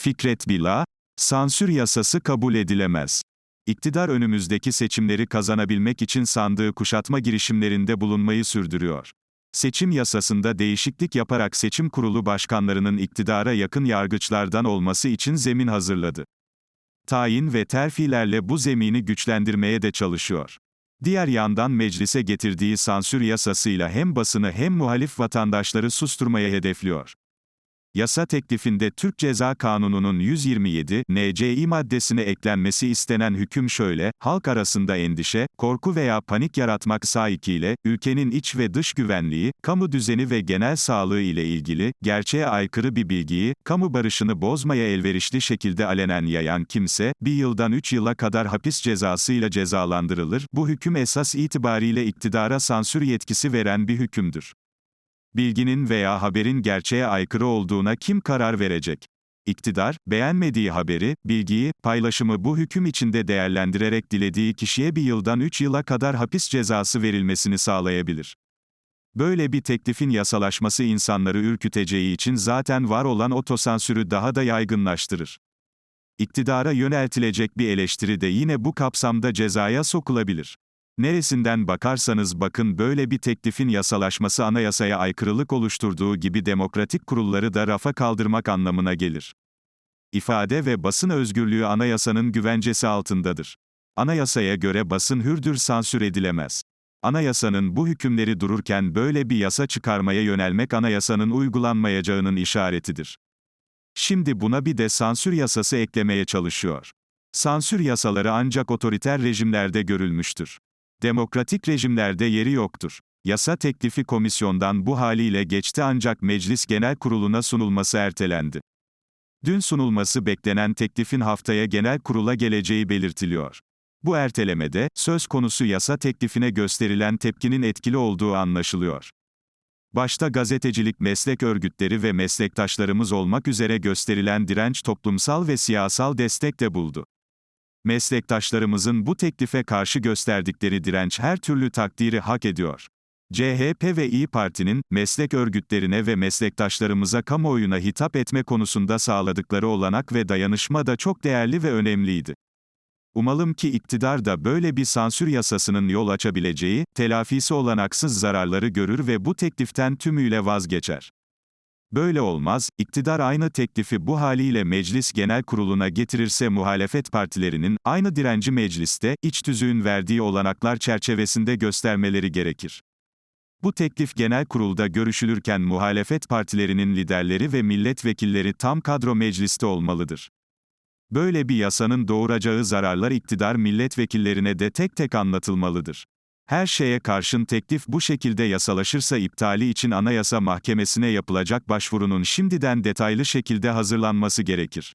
Fikret Bila, sansür yasası kabul edilemez. İktidar önümüzdeki seçimleri kazanabilmek için sandığı kuşatma girişimlerinde bulunmayı sürdürüyor. Seçim yasasında değişiklik yaparak seçim kurulu başkanlarının iktidara yakın yargıçlardan olması için zemin hazırladı. Tayin ve terfilerle bu zemini güçlendirmeye de çalışıyor. Diğer yandan meclise getirdiği sansür yasasıyla hem basını hem muhalif vatandaşları susturmaya hedefliyor. Yasa teklifinde Türk Ceza Kanunu'nun 127 NCİ maddesine eklenmesi istenen hüküm şöyle, halk arasında endişe, korku veya panik yaratmak sahikiyle, ülkenin iç ve dış güvenliği, kamu düzeni ve genel sağlığı ile ilgili, gerçeğe aykırı bir bilgiyi, kamu barışını bozmaya elverişli şekilde alenen yayan kimse, bir yıldan 3 yıla kadar hapis cezasıyla cezalandırılır, bu hüküm esas itibariyle iktidara sansür yetkisi veren bir hükümdür. Bilginin veya haberin gerçeğe aykırı olduğuna kim karar verecek? İktidar, beğenmediği haberi, bilgiyi, paylaşımı bu hüküm içinde değerlendirerek dilediği kişiye bir yıldan 3 yıla kadar hapis cezası verilmesini sağlayabilir. Böyle bir teklifin yasalaşması insanları ürküteceği için zaten var olan otosansürü daha da yaygınlaştırır. İktidara yöneltilecek bir eleştiri de yine bu kapsamda cezaya sokulabilir. Neresinden bakarsanız bakın böyle bir teklifin yasalaşması anayasaya aykırılık oluşturduğu gibi demokratik kurulları da rafa kaldırmak anlamına gelir. İfade ve basın özgürlüğü anayasanın güvencesi altındadır. Anayasaya göre basın hürdür sansür edilemez. Anayasanın bu hükümleri dururken böyle bir yasa çıkarmaya yönelmek anayasanın uygulanmayacağının işaretidir. Şimdi buna bir de sansür yasası eklemeye çalışıyor. Sansür yasaları ancak otoriter rejimlerde görülmüştür. Demokratik rejimlerde yeri yoktur. Yasa teklifi komisyondan bu haliyle geçti ancak Meclis Genel Kurulu'na sunulması ertelendi. Dün sunulması beklenen teklifin haftaya genel kurula geleceği belirtiliyor. Bu ertelemede, söz konusu yasa teklifine gösterilen tepkinin etkili olduğu anlaşılıyor. Başta gazetecilik meslek örgütleri ve meslektaşlarımız olmak üzere gösterilen direnç toplumsal ve siyasal destek de buldu. Meslektaşlarımızın bu teklife karşı gösterdikleri direnç her türlü takdiri hak ediyor. CHP ve İyi Parti'nin, meslek örgütlerine ve meslektaşlarımıza kamuoyuna hitap etme konusunda sağladıkları olanak ve dayanışma da çok değerli ve önemliydi. Umalım ki iktidar da böyle bir sansür yasasının yol açabileceği, telafisi olanaksız zararları görür ve bu tekliften tümüyle vazgeçer. Böyle olmaz, iktidar aynı teklifi bu haliyle Meclis Genel Kurulu'na getirirse muhalefet partilerinin, aynı direnci mecliste, iç tüzüğün verdiği olanaklar çerçevesinde göstermeleri gerekir. Bu teklif genel kurulda görüşülürken muhalefet partilerinin liderleri ve milletvekilleri tam kadro mecliste olmalıdır. Böyle bir yasanın doğuracağı zararlar iktidar milletvekillerine de tek tek anlatılmalıdır. Her şeye karşın teklif bu şekilde yasalaşırsa iptali için Anayasa Mahkemesi'ne yapılacak başvurunun şimdiden detaylı şekilde hazırlanması gerekir.